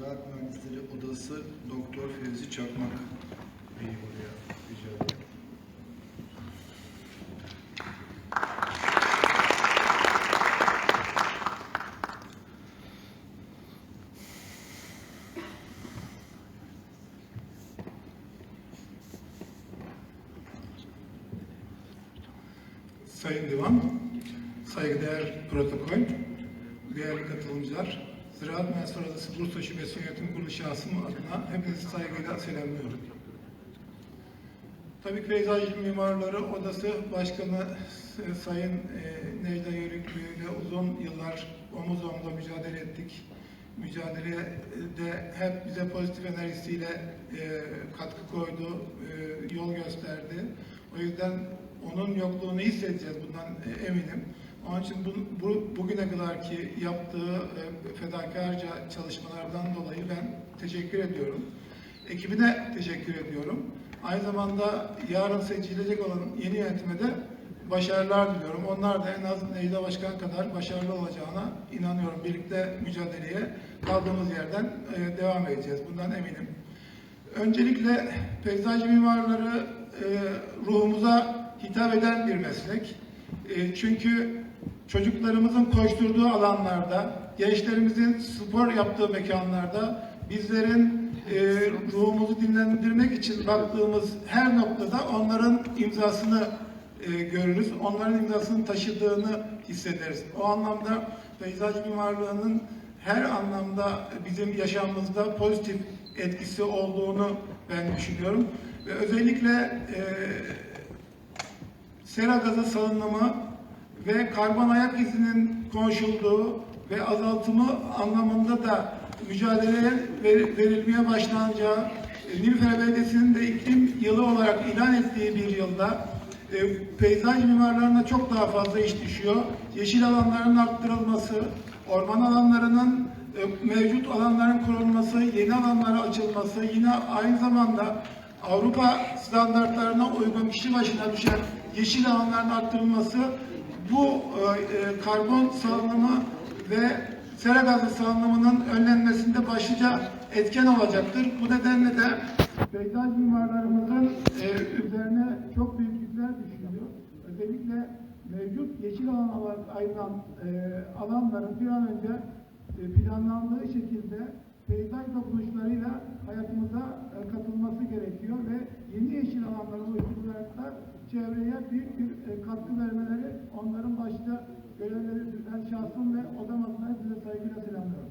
Ziraat Mühendisleri Odası Doktor Fevzi Çakmak Bey'i buraya rica ediyorum. Sayın Divan, saygıdeğer protokol, değerli katılımcılar, Ziraat Mühendisleri Odası Bursa Şubesi Yönetim Kurulu şahsım adına hepinizi saygıyla selamlıyorum. Tabii Peyzaj Mimarları Odası Başkanı e, Sayın e, Necla Yörüklü ile uzun yıllar omuz omuza mücadele ettik. Mücadelede hep bize pozitif enerjisiyle e, katkı koydu, e, yol gösterdi. O yüzden onun yokluğunu hissedeceğiz bundan e, eminim. Onun için bu, bu, bugüne kadar ki yaptığı e, fedakarca çalışmalardan dolayı ben teşekkür ediyorum. Ekibine teşekkür ediyorum. Aynı zamanda yarın seçilecek olan yeni yönetime de başarılar diliyorum. Onlar da en az Necla Başkan kadar başarılı olacağına inanıyorum. Birlikte mücadeleye kaldığımız yerden e, devam edeceğiz. Bundan eminim. Öncelikle peyzaj mimarları e, ruhumuza hitap eden bir meslek. E, çünkü çocuklarımızın koşturduğu alanlarda, gençlerimizin spor yaptığı mekanlarda bizlerin e, ruhumuzu dinlendirmek için baktığımız her noktada onların imzasını e, görürüz. Onların imzasını taşıdığını hissederiz. O anlamda peyzaj mimarlığının her anlamda bizim yaşamımızda pozitif etkisi olduğunu ben düşünüyorum. Ve özellikle e, sera gazı salınımı ve karbon ayak izinin konuşulduğu ve azaltımı anlamında da mücadeleye ver- verilmeye başlanacağı e, Nilüfer Belediyesi'nin de iklim yılı olarak ilan ettiği bir yılda e, peyzaj mimarlarına çok daha fazla iş düşüyor. Yeşil alanların arttırılması, orman alanlarının e, mevcut alanların kurulması, yeni alanlara açılması, yine aynı zamanda Avrupa standartlarına uygun kişi başına düşen yeşil alanların arttırılması bu e, e, karbon salınımı ve sera gazı salınımının önlenmesinde başlıca etken olacaktır. Bu nedenle de peyzaj mimarlarımızın e, üzerine çok büyük yükler düşüyor. Özellikle mevcut yeşil alan ayrılan e, alanların bir an önce e, planlandığı şekilde peyzaj dokunuşlarıyla hayatımıza e, katılması gerekiyor ve yeni yeşil alanları oluşturarak da çevreye büyük bir e, katkı vermeleri onların başta görevleridir. Ben şahsım ve odam adına size saygıyla selamlıyorum.